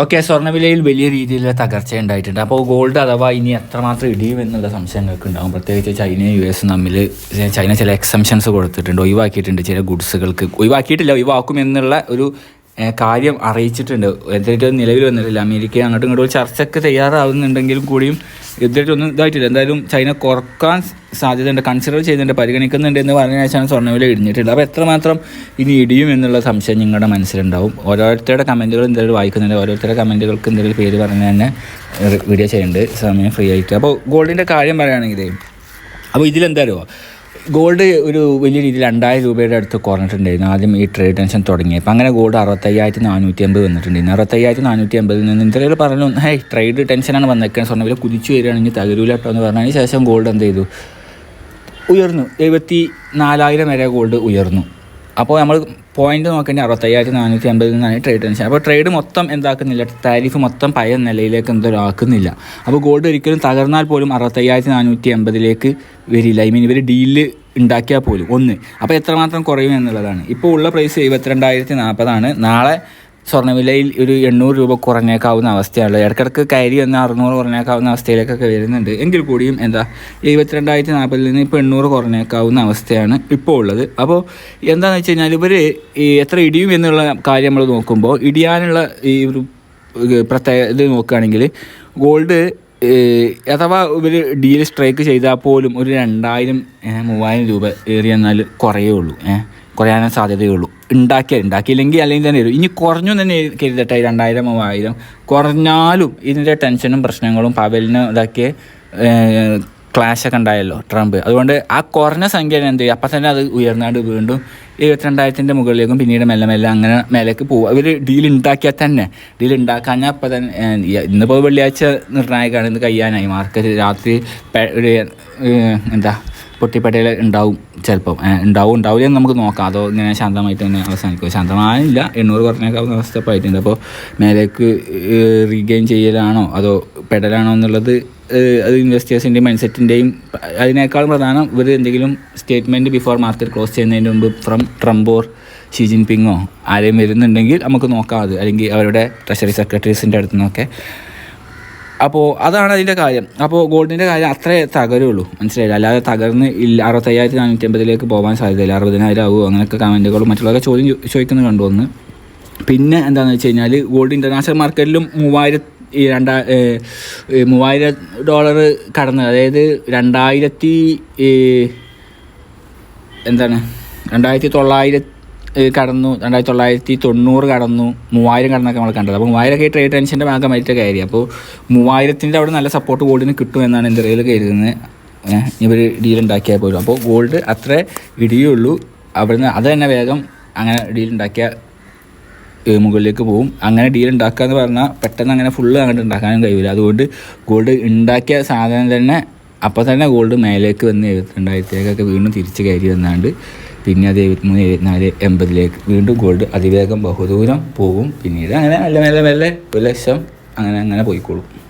Okay സ്വർണവിലയിൽ വലിയ രീതിയിലുള്ള തകർച്ച ഉണ്ടായിട്ടുണ്ട്. അപ്പോൾ ഗോൾഡ് അഥവാ ഇനി എത്രമാത്രം ഇടിയും എന്നുള്ള സംശയങ്ങൾക്ക് ഉണ്ടാകും പ്രത്യേകിച്ച് ചൈനയും യു എസും തമ്മിൽ ചൈന ചില എക്സംഷൻസ് കൊടുത്തിട്ടുണ്ട് ഒഴിവാക്കിയിട്ടുണ്ട് ചില ഗുഡ്സുകൾക്ക്. ഒഴിവാക്കിയിട്ടില്ല ഒഴിവാക്കും എന്നുള്ള ഒരു കാര്യം അറിയിച്ചിട്ടുണ്ട്. എന്തായാലും നിലവിൽ വന്നിട്ടില്ല. അമേരിക്ക അങ്ങോട്ടും ഇങ്ങോട്ടും ചർച്ചയ്ക്ക് തയ്യാറാവുന്നുണ്ടെങ്കിലും കൂടിയും ഇതായിട്ടൊന്നും ഇതായിട്ടില്ല. എന്തായാലും ചൈന കുറയ്ക്കാൻ സാധ്യതയുണ്ട് കൺസിഡർ ചെയ്യുന്നുണ്ട് പരിഗണിക്കുന്നുണ്ട് എന്ന് പറഞ്ഞ ശേഷമാണ് സ്വർണവില ഇടിഞ്ഞിട്ടുള്ളത്. അപ്പോൾ എത്രമാത്രം ഇനി ഇടിയും എന്നുള്ള സംശയം നിങ്ങളുടെ മനസ്സിലുണ്ടാവും. ഓരോരുത്തരുടെ കമന്റുകൾ എന്തെങ്കിലും വായിക്കുന്നുണ്ട് ഓരോരുത്തരുടെ കമന്റുകൾക്ക് എന്തെങ്കിലും പേര് പറഞ്ഞ് തന്നെ വീഡിയോ ചെയ്യുന്നുണ്ട്. സമയം ഫ്രീ ആയിട്ട്. അപ്പോൾ ഗോൾഡിന്റെ കാര്യം പറയുകയാണെങ്കിൽ അപ്പോൾ ഇതിലെന്തായാലും ഗോൾഡ് ഒരു വലിയ രീതിയിൽ രണ്ടായിരം രൂപയുടെ അടുത്ത് കുറഞ്ഞിട്ടുണ്ടായിരുന്നു. ആദ്യം ഈ ട്രേഡ് ടെൻഷൻ തുടങ്ങിയപ്പോൾ അങ്ങനെ ഗോൾഡ് അറുപത്തയ്യായിരത്തി നാനൂറ്റി അമ്പത് വന്നിട്ടുണ്ടായിരുന്നു. അറുപത്തയ്യായിരത്തി നാനൂറ്റി അമ്പതിൽ നിന്ന് ഇന്ത്യയിൽ പറഞ്ഞു ഹേ ട്രേഡ് ടെൻഷനാണ് വന്നേക്കുന്നത് സ്വർണ വില കുതിച്ചു വരികയാണെങ്കിൽ തകരൂല കേട്ടോ എന്ന് പറഞ്ഞതിന് ശേഷം ഗോൾഡ് എന്ത് ചെയ്തു? ഉയർന്നു. എഴുപത്തി നാലായിരം വരെ ഗോൾഡ് ഉയർന്നു. അപ്പോൾ നമ്മൾ പോയിന്റ് നോക്കേണ്ടി അറുപത്തയ്യായിരത്തി നാനൂറ്റി അമ്പതിൽ നിന്നാണ് ട്രേഡ് ടെൻഷൻ അപ്പോൾ ട്രേഡ് മൊത്തം എന്താക്കുന്നില്ല. താരിഫ് മൊത്തം പഴയ നിലയിലേക്ക് എന്തോ ആക്കുന്നില്ല അപ്പോൾ ഗോൾഡ് ഒരിക്കലും തകർന്നാൽ പോലും അറുപത്തയ്യായിരത്തി നാനൂറ്റി അമ്പതിലേക്ക് വരില്ല. ഐ മീൻ ഇവർ ഡീൽ ഉണ്ടാക്കിയാൽ പോലും. ഒന്ന്. അപ്പോൾ എത്രമാത്രം കുറയും എന്നുള്ളതാണ്. ഇപ്പോൾ ഉള്ള പ്രൈസ് എഴുപത്തിരണ്ടായിരത്തി നാൽപ്പതാണ് നാളെ സ്വർണവിലയിൽ ഒരു എണ്ണൂറ് രൂപ കുറഞ്ഞേക്കാവുന്ന അവസ്ഥയാണ് ഇടയ്ക്കിടയ്ക്ക് കയറി വന്ന് അറുന്നൂറ് കുറഞ്ഞേക്കാവുന്ന അവസ്ഥയിലേക്കൊക്കെ വരുന്നുണ്ട്. എങ്കിൽ കൂടിയും എന്താ എഴുപത്തിരണ്ടായിരത്തി നാൽപ്പതിൽ നിന്ന് ഇപ്പോൾ എണ്ണൂറ് കുറഞ്ഞേക്കാവുന്ന അവസ്ഥയാണ് ഇപ്പോൾ ഉള്ളത്. അപ്പോൾ എന്താണെന്ന് വെച്ച് കഴിഞ്ഞാൽ ഇവർ എത്ര ഇടിയും എന്നുള്ള കാര്യം നമ്മൾ നോക്കുമ്പോൾ ഇടിയാനുള്ള ഈ ഒരു പ്രത്യേക ഇത് നോക്കുകയാണെങ്കിൽ ഗോൾഡ് അഥവാ ഇവർ ഡീൽ സ്ട്രൈക്ക് ചെയ്താൽ പോലും ഒരു രണ്ടായിരം മൂവായിരം രൂപ ഏറി എന്നാൽ കുറയേ ഉള്ളൂ ഏഹ് കുറയാനേ സാധ്യതയുള്ളൂ ഉണ്ടാക്കിയാൽ ഉണ്ടാക്കിയില്ലെങ്കിൽ അല്ലെങ്കിൽ തന്നെ വരും. ഇനി കുറഞ്ഞു തന്നെ കരുതട്ടെ രണ്ടായിരം മൂവായിരം. കുറഞ്ഞാലും ഇതിന്റെ ടെൻഷനും പ്രശ്നങ്ങളും പവലിന് ഇതൊക്കെ ക്ലാഷ് ഒക്കെ ഉണ്ടായല്ലോ ട്രംപ്. അതുകൊണ്ട് ആ കുറഞ്ഞ സംഖ്യ എന്ത് ചെയ്യും? അപ്പം തന്നെ അത് ഉയർന്നാണ്ട് വീണ്ടും എഴുപത്തിരണ്ടായിരത്തിന്റെ മുകളിലേക്കും പിന്നീട് മെല്ലെ മെല്ലെ അങ്ങനെ മേലേക്ക് പോകും അവർ ഡീൽ ഉണ്ടാക്കിയാൽ തന്നെ ഡീൽ ഉണ്ടാക്കാഞ്ഞാൽ അപ്പം തന്നെ ഇന്നിപ്പോൾ വെള്ളിയാഴ്ച നിർണായകമാണ്. ഇന്ന് കഴിയാനായി മാർക്കറ്റ് രാത്രി ഒരു എന്താ പൊട്ടിപ്പട്ടയിൽ ഉണ്ടാവും ചിലപ്പം. ഉണ്ടാവും ഉണ്ടാവില്ല എന്ന് നമുക്ക് നോക്കാം. അതോ ഇങ്ങനെ ശാന്തമായിട്ട് തന്നെ അവസാനിക്കും. ശാന്തമായില്ല. എണ്ണൂറ് കുറഞ്ഞേക്കാവുന്ന അവസ്ഥ ആയിട്ടുണ്ട്. അപ്പോൾ മേലേക്ക് റീഗെയിൻ ചെയ്യലാണോ? അതോ പെടലാണോ എന്നുള്ളത് അത് ഇൻവെസ്റ്റേഴ്സിന്റെയും മൈൻഡ് സെറ്റിന്റെയും അതിനേക്കാളും പ്രധാനം ഇവർ എന്തെങ്കിലും സ്റ്റേറ്റ്മെന്റ് ബിഫോർ മാർക്കറ്റ് ക്ലോസ് ചെയ്യുന്നതിന് മുമ്പ് ഫ്രം ട്രംപോർ ഷി ജിൻപിങ്ങോ ആരെയും വരുന്നുണ്ടെങ്കിൽ നമുക്ക് നോക്കാം അത്. അല്ലെങ്കിൽ അവരുടെ ട്രഷറി സെക്രട്ടറീസിന്റെ അടുത്ത് നിന്നൊക്കെ. അപ്പോൾ അതാണ് അതിന്റെ കാര്യം. അപ്പോൾ ഗോൾഡിന്റെ കാര്യം അത്രേ തകരുള്ളൂ. മനസ്സിലായില്ല? അല്ലാതെ തകർന്ന് ഇല്ല അറുപത്തയ്യായിരത്തി നാനൂറ്റി അമ്പതിലേക്ക് പോകാൻ സാധ്യതയില്ല. അറുപതിനായിരം ആവുമോ അങ്ങനെയൊക്കെ കമന്റുകളും മറ്റുള്ളവരൊക്കെ ചോദ്യം ചോദിക്കുന്നത് കണ്ടു വന്ന് പിന്നെ എന്താണെന്ന് വെച്ച് കഴിഞ്ഞാൽ ഗോൾഡ് ഇന്റർനാഷണൽ മാർക്കറ്റിലും മൂവായിരം ഈ രണ്ടാ മൂവായിരം ഡോളർ കടന്ന് അതായത് രണ്ടായിരത്തി എന്താണ്? രണ്ടായിരത്തി തൊള്ളായിരത്തി കടന്നു രണ്ടായിരത്തി തൊള്ളായിരത്തി തൊണ്ണൂറ് കടന്നു മൂവായിരം കടന്നൊക്കെ നമ്മൾ കണ്ടത്. അപ്പോൾ മൂവായിരമൊക്കെ ട്രേഡ് ടെൻഷന്റെ ഭാഗമായിട്ട് കയറി. അപ്പോൾ മൂവായിരത്തിന്റെ അവിടെ നല്ല സപ്പോർട്ട് ഗോൾഡിന് കിട്ടും എന്നാണ് എന്റെ റെയിൽ കരുതുന്നത്. ഇവർ ഡീൽ ഉണ്ടാക്കിയാൽ പോലും. അപ്പോൾ ഗോൾഡ് അത്ര ഇടിയുള്ളൂ. അവിടുന്ന് അത് തന്നെ വേഗം അങ്ങനെ ഡീൽ ഉണ്ടാക്കിയ ഏഹ് മുകളിലേക്ക് പോകും അങ്ങനെ ഡീൽ ഉണ്ടാക്കുക എന്ന് പറഞ്ഞാൽ പെട്ടെന്ന് അങ്ങനെ ഫുള്ള് അങ്ങോട്ട് ഉണ്ടാക്കാനും കഴിയില്ല അതുകൊണ്ട് ഗോൾഡ് ഉണ്ടാക്കിയ സാധനം തന്നെ അപ്പോൾ തന്നെ ഗോൾഡ് മേലേക്ക് വന്ന് എഴുപത്തിരണ്ടായിരത്തിലേക്കൊക്കെ വീണ്ടും തിരിച്ച് കയറി വന്നാണ്ട് പിന്നെ അത് എഴുപത്തിമൂന്ന് എഴുപത്തിനാല് എൺപതിലേക്ക് വീണ്ടും ഗോൾഡ് അതിവേഗം ബഹുദൂരം പോകും പിന്നീട് അങ്ങനെ മെല്ലെ മെല്ലെ മെല്ലെ ഒരു ലക്ഷം അങ്ങനെ അങ്ങനെ പോയിക്കോളും.